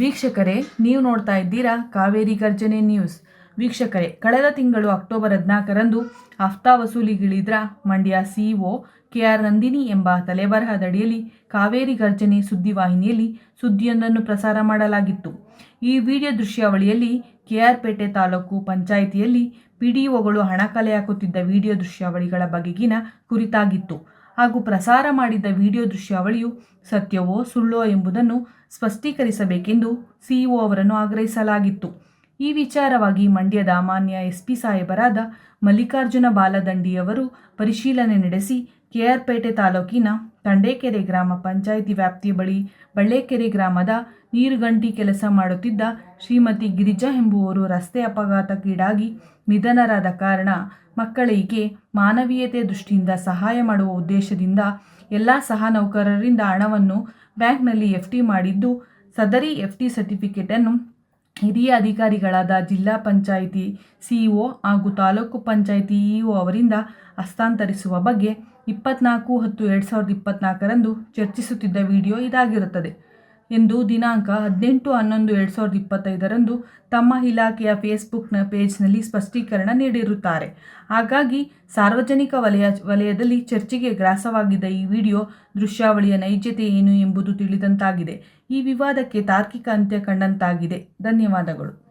ವೀಕ್ಷಕರೇ, ನೀವು ನೋಡ್ತಾ ಇದ್ದೀರಾ ಕಾವೇರಿ ಗರ್ಜನೆ ನ್ಯೂಸ್. ವೀಕ್ಷಕರೇ, ಕಳೆದ ತಿಂಗಳು ಅಕ್ಟೋಬರ್ ಹದಿನಾಲ್ಕರಂದು ಹಫ್ತಾ ವಸೂಲಿಗಿಳಿದ್ರ Mandya CEO K R Nandini ಎಂಬ ತಲೆಬರಹದಡಿಯಲ್ಲಿ ಕಾವೇರಿ ಗರ್ಜನೆ ಸುದ್ದಿವಾಹಿನಿಯಲ್ಲಿ ಸುದ್ದಿಯೊಂದನ್ನು ಪ್ರಸಾರ ಮಾಡಲಾಗಿತ್ತು. ಈ ವಿಡಿಯೋ ದೃಶ್ಯಾವಳಿಯಲ್ಲಿ ಕೆಆರ್ ಪೇಟೆ ತಾಲೂಕು ಪಂಚಾಯಿತಿಯಲ್ಲಿ ಪಿಡಿಒಗಳು ಹಣ ಕಲೆ ಹಾಕುತ್ತಿದ್ದ ವಿಡಿಯೋ ದೃಶ್ಯಾವಳಿಗಳ ಬಗೆಗಿನ ಕುರಿತಾಗಿತ್ತು. ಹಾಗೂ ಪ್ರಸಾರ ಮಾಡಿದ್ದ ವಿಡಿಯೋ ದೃಶ್ಯಾವಳಿಯು ಸತ್ಯವೋ ಸುಳ್ಳೋ ಎಂಬುದನ್ನು ಸ್ಪಷ್ಟೀಕರಿಸಬೇಕೆಂದು ಸಿಇಒ ಅವರನ್ನು ಆಗ್ರಹಿಸಲಾಗಿತ್ತು. ಈ ವಿಚಾರವಾಗಿ ಮಂಡ್ಯದ ಮಾನ್ಯ ಎಸ್ಪಿ ಸಾಹೇಬರಾದ ಮಲ್ಲಿಕಾರ್ಜುನ ಬಾಲದಂಡಿಯವರು ಪರಿಶೀಲನೆ ನಡೆಸಿ ಕೆಆರ್ಪೇಟೆ ತಾಲೂಕಿನ ತಂಡೇಕೆರೆ ಗ್ರಾಮ ಪಂಚಾಯಿತಿ ವ್ಯಾಪ್ತಿಯ ಬಳಿ ಬಳ್ಳೇಕೆರೆ ಗ್ರಾಮದ ನೀರುಗಂಟಿ ಕೆಲಸ ಮಾಡುತ್ತಿದ್ದ ಶ್ರೀಮತಿ ಗಿರಿಜಾ ಎಂಬುವರು ರಸ್ತೆ ಅಪಘಾತಕ್ಕೀಡಾಗಿ ನಿಧನರಾದ ಕಾರಣ ಮಕ್ಕಳಿಗೆ ಮಾನವೀಯತೆ ದೃಷ್ಟಿಯಿಂದ ಸಹಾಯ ಮಾಡುವ ಉದ್ದೇಶದಿಂದ ಎಲ್ಲ ಸಹ ನೌಕರರಿಂದ ಹಣವನ್ನು ಬ್ಯಾಂಕ್ನಲ್ಲಿ ಎಫ್ ಟಿ ಮಾಡಿದ್ದು, ಸದರಿ ಎಫ್ ಟಿ ಸರ್ಟಿಫಿಕೇಟನ್ನು ಹಿರಿಯ ಅಧಿಕಾರಿಗಳಾದ ಜಿಲ್ಲಾ ಪಂಚಾಯಿತಿ ಸಿಇಒ ಹಾಗೂ ತಾಲೂಕು ಪಂಚಾಯಿತಿ ಇಒ ಅವರಿಂದ ಹಸ್ತಾಂತರಿಸುವ ಬಗ್ಗೆ ಇಪ್ಪತ್ನಾಲ್ಕು ಹತ್ತು ಎರಡು ಸಾವಿರದ ಇಪ್ಪತ್ನಾಲ್ಕರಂದು ಚರ್ಚಿಸುತ್ತಿದ್ದ ವಿಡಿಯೋ ಇದಾಗಿರುತ್ತದೆ. ಎಂದು ದಿನಾಂಕ ಹದಿನೆಂಟು ಹನ್ನೊಂದು ಎರಡು ಸಾವಿರದ ಇಪ್ಪತ್ತೈದರಂದು ತಮ್ಮ ಇಲಾಖೆಯ ಫೇಸ್ಬುಕ್ನ ಪೇಜ್ನಲ್ಲಿ ಸ್ಪಷ್ಟೀಕರಣ ನೀಡಿರುತ್ತಾರೆ. ಹಾಗಾಗಿ ಸಾರ್ವಜನಿಕ ವಲಯ ವಲಯದಲ್ಲಿ ಚರ್ಚೆಗೆ ಗ್ರಾಸವಾಗಿದ್ದ ಈ ವಿಡಿಯೋ ದೃಶ್ಯಾವಳಿಯ ನೈಜತೆ ಏನು ಎಂಬುದು ತಿಳಿದಂತಾಗಿದೆ. ಈ ವಿವಾದಕ್ಕೆ ತಾರ್ಕಿಕ ಅಂತ್ಯ ಕಂಡಂತಾಗಿದೆ. ಧನ್ಯವಾದಗಳು.